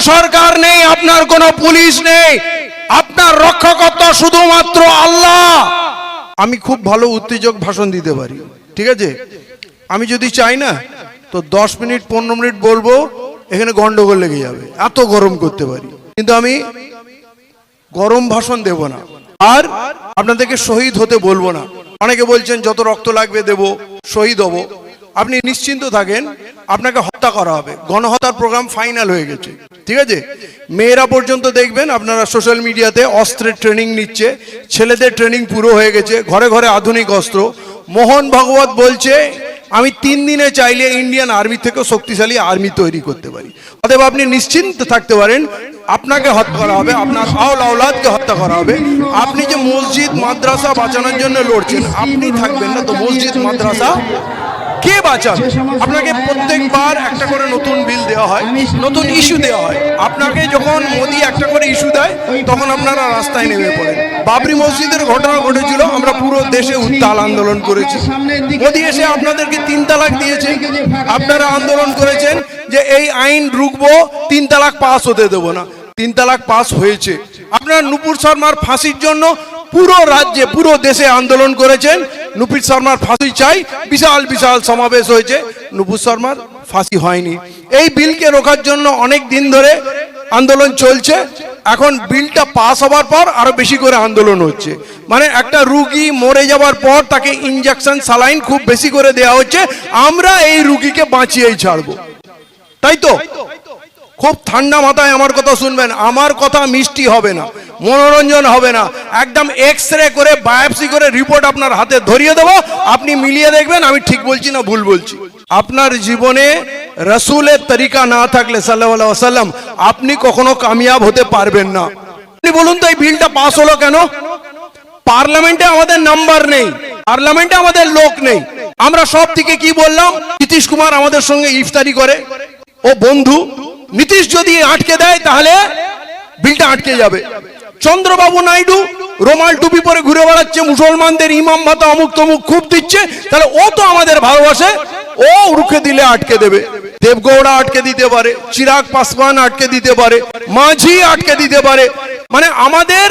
সরকার নেই, আপনার কোনো পুলিশ নেই। আপনার রক্ষাকর্তা শুধুমাত্র আল্লাহ। আমি খুব ভালো উত্তেজক ভাষণ দিতে পারি, ঠিক আছে? আমি যদি চাই না, তো দশ মিনিট, পনেরো মিনিট বলব, এখানে গন্ডগোল লেগে যাবে। এত গরম করতে পারি। কিন্তু আমি গরম ভাষণ দেব না। আর আপনাদেরকে শহীদ হতে বলব না। অনেকে বলছেন, যত রক্ত লাগবে দেব, শহীদ হব। আপনি নিশ্চিন্ত থাকেন, আপনাকে হত্যা করা হবে। গণহত্যার প্রোগ্রাম ফাইনাল হয়ে গেছে। ঠিক আছে? মেয়েরা পর্যন্ত দেখবেন, আপনারা সোশ্যাল মিডিয়াতে অস্ত্রের ট্রেনিং নিচ্ছে, ছেলেদের ট্রেনিং পুরো হয়ে গেছে, ঘরে ঘরে আধুনিক অস্ত্র। মোহন ভাগবত বলছে, আমি তিন দিনে চাইলে ইন্ডিয়ান আর্মি থেকেও শক্তিশালী আর্মি তৈরি করতে পারি। অতএব আপনি নিশ্চিন্ত থাকতে পারেন, আপনাকে হত্যা করা হবে, আপনার আউল আউলাদকে হত্যা করা হবে। আপনি যে মসজিদ, মাদ্রাসা বাঁচানোর জন্য লড়ছেন, আপনি থাকবেন না তো মসজিদ, মাদ্রাসা কে বাঁচাবে? আপনাকে প্রত্যেকবার একটা করে নতুন বিল দেওয়া হয় নতুন ইস্যু দেওয়া হয়। আপনাকে যখন মোদি একটা করে ইস্যু দেয় তখন আপনারা রাস্তায় নেমে পড়েন। বাবরি মসজিদের ঘটনা ঘটেছিল আমরা পুরো দেশে উত্তাল আন্দোলন করেছি। মোদি এসে আপনাদেরকে তিন তালাক দিয়েছে। আপনারা আন্দোলন করেছেন যে এই আইন রুখবো তিন তালাক পাস হতে দেবো না। তিন তালাক পাস হয়েছে। আপনারা নুপুর শর্মার ফাঁসির জন্য পুরো রাজ্যে পুরো দেশে আন্দোলন করেছেন। নুপুর শর্মার ফাঁসি চাই। বিশাল বিশাল সমাবেশ হয়েছে। নুপুর শর্মার ফাঁসি হয়নি। এই বিলকে রোখার জন্য অনেক দিন ধরে আন্দোলন চলছে। এখন বিলটা পাস হওয়ার পর আরও বেশি করে আন্দোলন হচ্ছে। মানে একটা রুগী মরে যাওয়ার পর তাকে ইঞ্জেকশন সালাইন খুব বেশি করে দেওয়া হচ্ছে। আমরা এই রুগীকে বাঁচিয়েই ছাড়বো। তাই তো? খুব ঠান্ডা মাথায় আমার কথা শুনবেন। আমার কথা মিষ্টি হবে না, মনোরঞ্জন হবে না। একদম এক্স রে করে, বায়োপসি করে রিপোর্ট আপনার হাতে ধরিয়ে দেবো। আপনি মিলিয়ে দেখবেন, আমি ঠিক বলছি না ভুল বলছি। আপনার জীবনে রসুলের তরিকা না থাকলে সাল্লাহ সাল্লাম আপনি কখনো কামিয়াব হতে পারবেন না। আপনি বলুন তো, এই বিলটা পাস হলো কেন? পার্লামেন্টে আমাদের নাম্বার নেই, পার্লামেন্টে আমাদের লোক নেই। আমরা সব থেকে কি বললাম? নীতিশ কুমার আমাদের সঙ্গে ইফতারি করে। ও বন্ধু নীতিশ যদি আটকে দেয়, তাহলে বিলটা আটকে যাবে। চন্দ্রবাবু নাইডু রোমাল টুপি পরে ঘুরে বেড়াচ্ছে, মুসলমানদের ইমাম ভাতা অমুক তমুক খুব দিচ্ছে, তাহলে ও তো আমাদের ভালোবাসে, ও রুখে দিলে আটকে দেবে। দেবগৌড়া আটকে দিতে পারে, চিরাগ পাসওয়ান আটকে দিতে পারে, মাঝি আটকে দিতে পারে। মানে আমাদের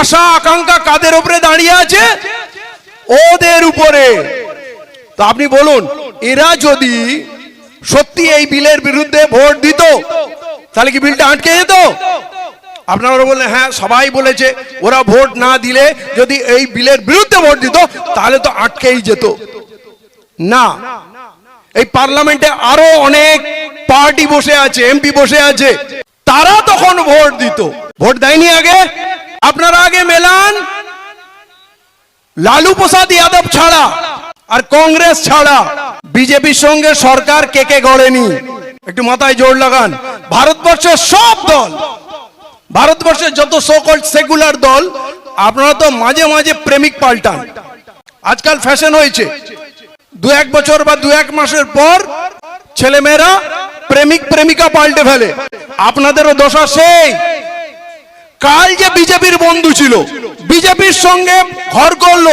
আশা, আকাঙ্ক্ষা কাদের উপরে দাঁড়িয়ে আছে? ওদের উপরে। তো আপনি বলুন, এরা যদি সত্যি এই বিলের বিরুদ্ধে ভোট দিত? তাহলে কি বিলটা আটকে যেত? আপনারা বললেন হ্যাঁ সবাই বলেছে, ওরা ভোট না দিলে যদি এই বিলের বিরুদ্ধে ভোট দিত, তাহলে তো আটকেই যেত। না, এই পার্লামেন্টে আরও অনেক পার্টি বসে আছে, এমপি বসে আছে, তারা তখন ভোট দিত। ভোট দেয়নি আগে? আপনারা আগে মেলান? লালু প্রসাদ যাদব ছাড়া, আর কংগ্রেস ছাড়া। বিজেপির সঙ্গে সরকার কে কে গড়েনি? একটু মাথায় জোর লাগান। ভারতবর্ষের সব দল, ভারতবর্ষের যত সকল সেকুলার দল, আপনারা তো মাঝে মাঝে প্রেমিক পাল্টান। আজকাল ফ্যাশন হয়েছে। দু এক বছর বা দু এক মাসের পর ছেলেমেয়েরা প্রেমিক প্রেমিকা পাল্টে ফেলে। আপনাদেরও দশা সেই। কাল যে বিজেপির বন্ধু ছিল বিজেপির সঙ্গে ঘর করল।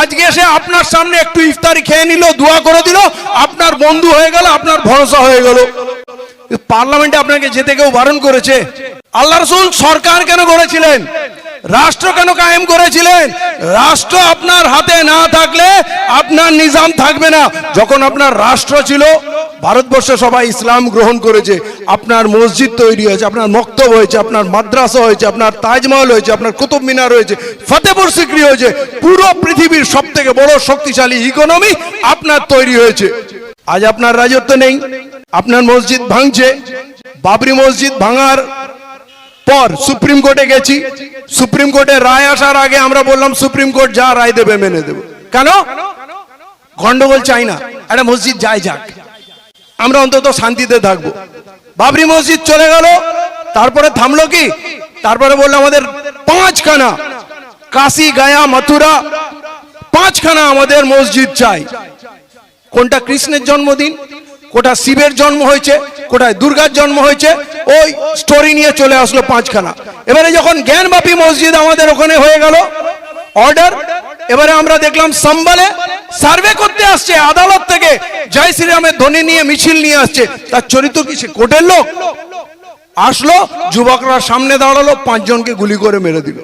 আজকে এসে আপনার সামনে একটু ইফতারি খেয়ে নিল, দোয়া করে দিল। আপনার বন্ধু হয়ে গেল, আপনার ভরসা হয়ে গেল। পার্লামেন্টে আপনাকে যেতে কেউ বারণ করেছে? আল্লাহ রসুল সরকার কেন করেছিলেন রাষ্ট্র কেন কায়েম করেছিলেন? রাষ্ট্র আপনার হাতে না থাকলে আপনার নিজাম থাকবে না। যখন আপনার রাষ্ট্র ছিল, ভারতবর্ষে সবাই ইসলাম গ্রহণ করেছে। আপনার মসজিদ তৈরি হয়েছে, আপনার মক্তব হয়েছে, আপনার মাদ্রাসা হয়েছে, আপনার তাজমহল হয়েছে, আপনার কুতুব মিনার হয়েছে ফতেপুর সিক্রি হয়েছে, পুরো পৃথিবীর সব থেকে বড় শক্তিশালী ইকোনমি আপনার তৈরি হয়েছে। আজ আপনার রাজত্ব নেই, আপনার মসজিদ ভাঙছে, বাবরি মসজিদ ভাঙার পর সুপ্রিম কোর্টে গেছি, সুপ্রিম কোর্টে রায় আসার আগে আমরা বললাম, সুপ্রিম কোর্ট যা রায় দেবে মেনে দেবো কেন? গন্ডগোল চাই না, একটা মসজিদ যায় যাক, আমরা অন্তত শান্তিতে থাকব। বাবরি মসজিদ চলে গেল। তারপরে থামলো কি? তারপরে বলল আমাদের পাঁচখানা কাশি, গায়া, মথুরা, পাঁচখানা আমাদের মসজিদ চাই। কোনটা কৃষ্ণের জন্মদিন? কোটা শিবের জন্ম হয়েছে? কোটায় দুর্গার জন্ম হয়েছে? ওই স্টোরি নিয়ে চলে আসলো পাঁচখানা। এবারে যখন জ্ঞানবাপী মসজিদ আমাদের ওখানে হয়ে গেল অর্ডার এবারে আমরা দেখলাম সম্বলে সার্ভে করতে আসছে, আদালত থেকে। জয় শ্রীরামের ধ্বনি নিয়ে মিছিল নিয়ে আসছে। তার চরিত্র কি সে? কোর্টের লোক? আসলো, যুবকরা সামনে দাঁড়াল, পাঁচজনকে গুলি করে মেরে দিল।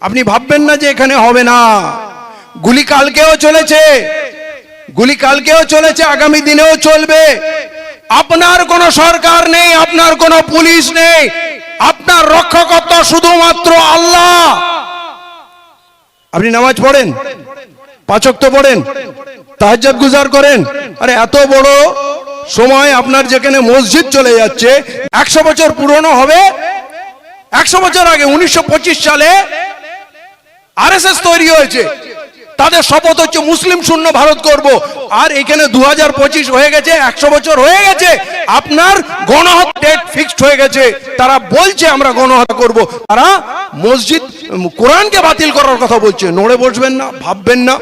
আপনি ভাববেন না যে এখানে হবে না। গুলি কালকেও চলেছে। গুলি কালকেও চলেছে, আগামী দিনেও চলবে। আপনার কোনো সরকার নেই, আপনার কোনো পুলিশ নেই। আপনার রক্ষকর্তা শুধুমাত্র আল্লাহ। আপনি নামাজ পড়েন? পাচক তো পড়েন তাহাজাত গুজার করেন। আরে, এত বড় সময় আপনার যেখানে মসজিদ চলে যাচ্ছে, একশো বছর পুরনো হবে। একশো বছর আগে উনিশশো পঁচিশ সালে আরএসএস তৈরি হয়েছে। তাদের শপথ হচ্ছে মুসলিম শূন্য ভারত করব আর এখানে দু হাজার পঁচিশ হয়ে গেছে, একশো বছর হয়ে গেছে, আপনার গণহত্যা ডেট ফিক্সড হয়ে গেছে। তারা বলছে আমরা গণহত্যা করব। তারা মসজিদ, কোরআনকে বাতিল করার কথা বলছে। নড়ে বসবেন না, ভাববেন না।